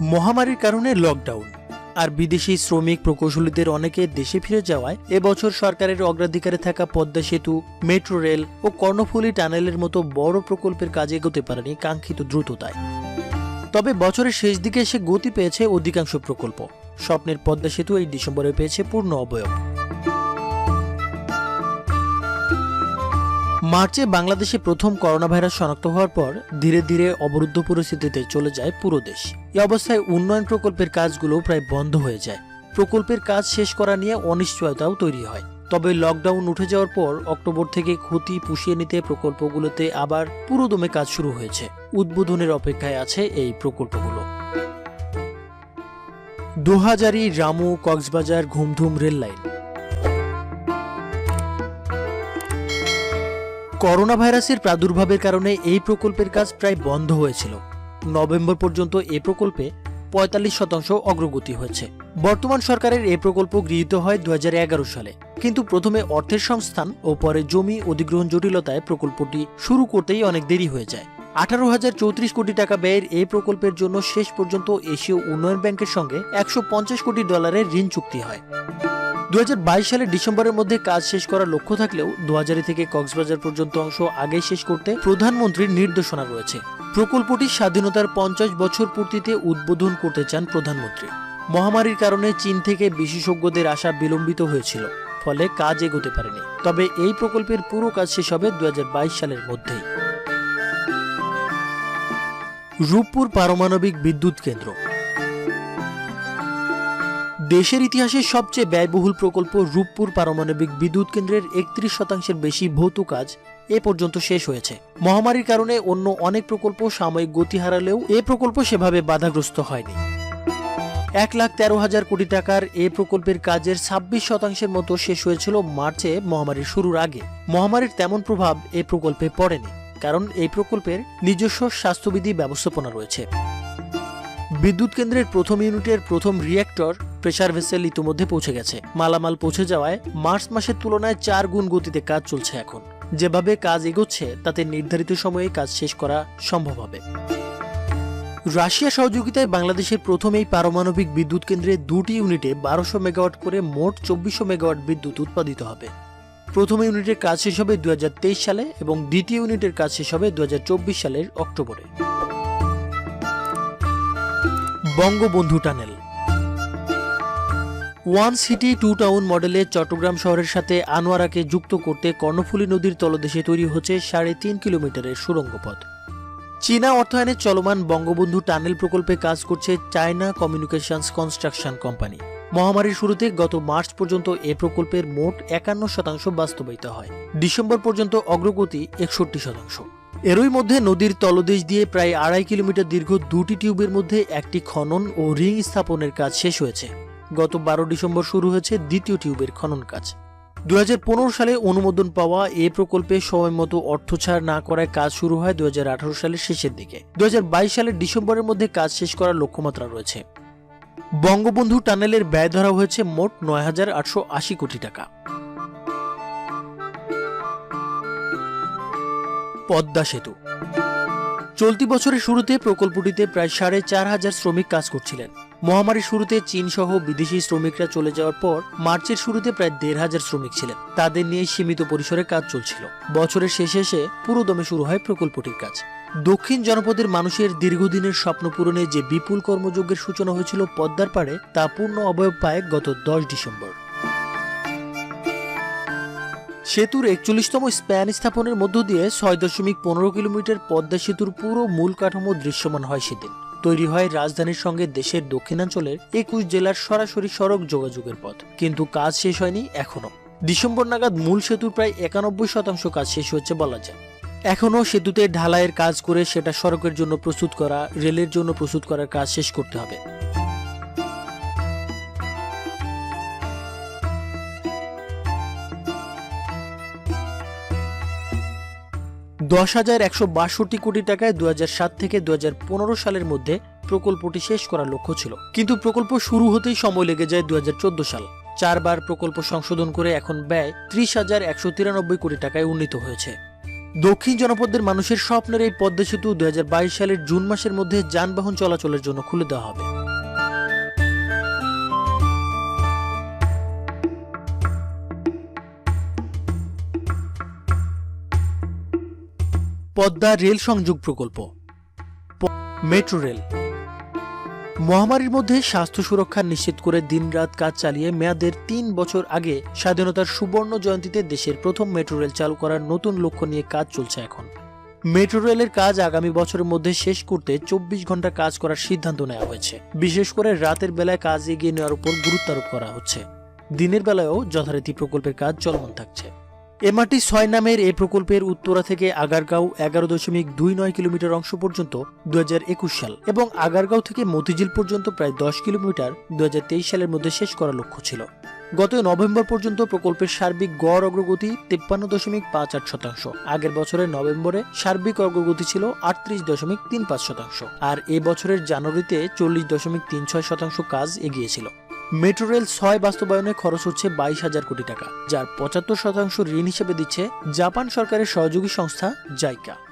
মহামারীর কারণে লকডাউন আর বিদেশি শ্রমিক প্রকৌশলীদের অনেকে দেশে ফিরে যাওয়ায় এবছর সরকারের অগ্রাধিকারে থাকা পদ্মা সেতু, মেট্রো রেল ও কর্ণফুলী টানেলের মতো বড় প্রকল্পের কাজে এগোতে পারেনি কাঙ্ক্ষিত দ্রুততায়। তবে বছরের শেষ দিকে এসে গতি পেয়েছে অধিকাংশ প্রকল্প। স্বপ্নের পদ্মা সেতু এই ডিসেম্বরে পেয়েছে পূর্ণ অবয়ব। মার্চে বাংলাদেশে প্রথম করোনা ভাইরাস শনাক্ত হওয়ার পর ধীরে ধীরে অবরুদ্ধ পরিস্থিতিতে চলে যায় পুরো দেশ। এই অবস্থায় উন্নয়ন প্রকল্পের কাজগুলো প্রায় বন্ধ হয়ে যায়। প্রকল্পের কাজ শেষ করা নিয়ে অনিশ্চয়তাও তৈরি হয়। তবে লকডাউন উঠে যাওয়ার পর অক্টোবর থেকে ক্ষতি পুষিয়ে নিতে প্রকল্পগুলোতে আবার পুরোদমে কাজ শুরু হয়েছে। উদ্বোধনের অপেক্ষায় আছে এই প্রকল্পগুলো। Dohazari, Ramu, Cox's Bazar, Ghumdhum rail line corona ভাইরাসের প্রাদুর্ভাবের কারণে এই প্রকল্পের কাজ প্রায় বন্ধ হয়েছিল। নভেম্বর পর্যন্ত এ প্রকল্পে পঁয়তাল্লিশ শতাংশ অগ্রগতি হয়েছে। বর্তমান সরকারের এই প্রকল্প গৃহীত হয় দু হাজার এগারো সালে। কিন্তু প্রথমে অর্থের সংস্থান ও পরে জমি অধিগ্রহণ জটিলতায় প্রকল্পটি শুরু করতেই অনেক দেরি হয়ে যায়। আঠারো হাজার চৌত্রিশ কোটি টাকা ব্যয়ের এই প্রকল্পের জন্য শেষ পর্যন্ত এশীয় উন্নয়ন ব্যাংকের সঙ্গে একশো পঞ্চাশ কোটি ডলারের ঋণ চুক্তি হয়। দু সালের ডিসেম্বরের মধ্যে কাজ শেষ করার লক্ষ্য থাকলেও দোহাজারি থেকে কক্সবাজার পর্যন্ত অংশ আগেই শেষ করতে প্রধানমন্ত্রীর নির্দেশনা রয়েছে। প্রকল্পটি স্বাধীনতার পঞ্চাশ বছর পূর্তিতে উদ্বোধন করতে চান প্রধানমন্ত্রী। মহামারীর কারণে চীন থেকে বিশেষজ্ঞদের আসা বিলম্বিত হয়েছিল, ফলে কাজ এগোতে পারেনি। তবে এই প্রকল্পের পুরো কাজ শেষ হবে দু হাজার বাইশ সালের মধ্যেই। রূপপুর পারমাণবিক বিদ্যুৎ কেন্দ্র দেশের ইতিহাসে সবচেয়ে ব্যয়বহুল প্রকল্প রূপপুর পারমাণবিক বিদ্যুৎ কেন্দ্রের একত্রিশ শতাংশের বেশি ভৌত কাজ এ পর্যন্ত শেষ হয়েছে। মহামারীর কারণে অন্য অনেক প্রকল্প সাময়িক গতি হারালেও এ প্রকল্প সেভাবে বাধাগ্রস্ত হয়নি। এক লাখ তেরো হাজার কোটি টাকার এ প্রকল্পের কাজের ছাব্বিশ শতাংশের মতো শেষ হয়েছিল মার্চে মহামারীর শুরুর আগে। মহামারীর তেমন প্রভাব এ প্রকল্পে পড়েনি, কারণ এই প্রকল্পের নিজস্ব স্বাস্থ্যবিধি ব্যবস্থাপনা রয়েছে। বিদ্যুৎ কেন্দ্রের প্রথম ইউনিটের প্রথম রিয়েক্টর প্রেসার ভেসেল ইতিমধ্যে পৌঁছে গেছে। মালামাল পৌঁছে যাওয়ায় মার্চ মাসের তুলনায় চার গুণ গতিতে কাজ চলছে এখন। যেভাবে কাজ এগোচ্ছে, তাতে নির্ধারিত সময়ে কাজ শেষ করা সম্ভব হবে। রাশিয়া সহযোগিতায় বাংলাদেশের প্রথম এই পারমাণবিক বিদ্যুৎ কেন্দ্রে দুটি ইউনিটে বারোশো মেগাওয়াট করে মোট চব্বিশশো মেগাওয়াট বিদ্যুৎ উৎপাদিত হবে। প্রথম ইউনিটের কাজ শেষ হবে দু হাজার তেইশ সালে এবং দ্বিতীয় ইউনিটের কাজ শেষ হবে দু হাজার চব্বিশ সালের অক্টোবরে। Bangabandhu tunnel. One city, two town মডেলে চট্টগ্রাম শহরের সাথে আনোয়ারাকে যুক্ত করতে কর্ণফুলী নদীর তলদেশে তৈরি হচ্ছে সাড়ে তিন কিলোমিটারের সুড়ঙ্গ পথ চীনা অর্থায়নে চলমান বঙ্গবন্ধু টানেল প্রকল্পে কাজ করছে চায়না কমিউনিকেশনস কনস্ট্রাকশন কোম্পানি। মহামারীর শুরুতে গত মার্চ পর্যন্ত এ প্রকল্পের মোট একান্ন শতাংশ বাস্তবায়িত হয়। ডিসেম্বর পর্যন্ত অগ্রগতি একষট্টি শতাংশ। এরই মধ্যে নদীর তলদেশ দিয়ে প্রায় আড়াই কিলোমিটার দীর্ঘ দুটি টিউবের মধ্যে একটি খনন ও রিং স্থাপনের কাজ শেষ হয়েছে। গত বারো ডিসেম্বর শুরু হয়েছে দ্বিতীয় টিউবের খনন কাজ। দুহাজার পনেরো সালে অনুমোদন পাওয়া এ প্রকল্পে সময়মতো অর্থ ছাড় না করায় কাজ শুরু হয় দুই হাজার আঠারো সালের শেষের দিকে। দু হাজার বাইশ সালের ডিসেম্বরের মধ্যে কাজ শেষ করার লক্ষ্যমাত্রা রয়েছে। বঙ্গবন্ধু টানেলের ব্যয় ধরা হয়েছে মোট নয় হাজার আটশো আশি কোটি টাকা। পদ্মা সেতু। চলতি বছরের শুরুতে প্রকল্পটিতে প্রায় সাড়ে চার হাজার শ্রমিক কাজ করছিলেন। মহামারীর শুরুতে চীন সহ বিদেশি শ্রমিকরা চলে যাওয়ার পর মার্চের শুরুতে প্রায় দেড় হাজার শ্রমিক ছিলেন। তাদের নিয়ে সীমিত পরিসরে কাজ চলছিল। বছরের শেষে এসে পুরোদমে শুরু হয় প্রকল্পটির কাজ। দক্ষিণ জনপদের মানুষের দীর্ঘদিনের স্বপ্ন পূরণে যে বিপুল কর্মযজ্ঞের সূচনা হয়েছিল পদ্মার পাড়ে, তা পূর্ণ অবয়ব পায় গত দশ ডিসেম্বর। সেতুর একচল্লিশতম স্প্যান স্থাপনের মধ্য দিয়ে ছয় দশমিক পনেরো কিলোমিটার পদ্মা সেতুর পুরো মূল কাঠামো দৃশ্যমান হয় সেদিন। তৈরি হয় রাজধানীর সঙ্গে দেশের দক্ষিণাঞ্চলের একুশ জেলার সরাসরি সড়ক যোগাযোগের পথ। কিন্তু কাজ শেষ হয়নি এখনও ডিসেম্বর নাগাদ মূল সেতুর প্রায় একানব্বই শতাংশ কাজ শেষ হচ্ছে বলা যায়। এখনও সেতুতে ঢালাইয়ের কাজ করে সেটা সড়কের জন্য প্রস্তুত করা, রেলের জন্য প্রস্তুত করার কাজ শেষ করতে হবে। দশ হাজার একশো বাষট্টি কোটি টাকায় দু সাত থেকে দুহাজার পনেরো সালের মধ্যে প্রকল্পটি শেষ করার লক্ষ্য ছিল। কিন্তু প্রকল্প শুরু হতেই সময় লেগে যায় দু হাজার চোদ্দ সাল। চারবার প্রকল্প সংশোধন করে এখন ব্যয় ত্রিশ হাজার একশো তিরানব্বই কোটি টাকায় উন্নীত হয়েছে। দক্ষিণ জনপদের মানুষের স্বপ্নের এই পদ্মা সেতু দু হাজার বাইশ সালের জুন মাসের মধ্যে যানবাহন চলাচলের জন্য খুলে দেওয়া হবে। পদ্মা রেল সংযোগ প্রকল্প। Metro rail. মহামারীর মধ্যে স্বাস্থ্য সুরক্ষা নিশ্চিত করে দিনরাত কাজ চালিয়ে মেয়াদের তিন বছর আগে স্বাধীনতার সুবর্ণ জয়ন্তীতে দেশের প্রথম মেট্রো রেল চালু করার নতুন লক্ষ্য নিয়ে কাজ চলছে এখন। মেট্রো রেলের কাজ আগামী বছরের মধ্যে শেষ করতে চব্বিশ ঘণ্টা কাজ করার সিদ্ধান্ত নেওয়া হয়েছে। বিশেষ করে রাতের বেলায় কাজ এগিয়ে নেওয়ার উপর গুরুত্ব আরোপ করা হচ্ছে। দিনের বেলায়ও যথারীতি প্রকল্পের কাজ চলমান থাকছে। এমআরটি ছয় নামের এই প্রকল্পের উত্তরা থেকে আগারগাঁও এগারো দশমিক দুই নয় কিলোমিটার অংশ পর্যন্ত দু হাজার একুশ সাল এবং আগারগাঁও থেকে মতিঝিল পর্যন্ত প্রায় দশ কিলোমিটার দু হাজার তেইশ সালের মধ্যে শেষ করার লক্ষ্য ছিল। গত নভেম্বর পর্যন্ত প্রকল্পের সার্বিক গড় অগ্রগতি তিপ্পান্ন দশমিক পাঁচ আট শতাংশ। আগের বছরের নভেম্বরে সার্বিক অগ্রগতি ছিল আটত্রিশ দশমিক তিন পাঁচ শতাংশ। আর এ বছরের জানুয়ারিতে চল্লিশ দশমিক তিন ছয় শতাংশ কাজ এগিয়েছিল মেট্রো রেল ছয় বাস্তবায়নে খরচ হচ্ছে বাইশ হাজার কোটি টাকা, যার পঁচাত্তর শতাংশ ঋণ হিসেবে দিচ্ছে জাপান সরকারের সহযোগী সংস্থা জাইকা।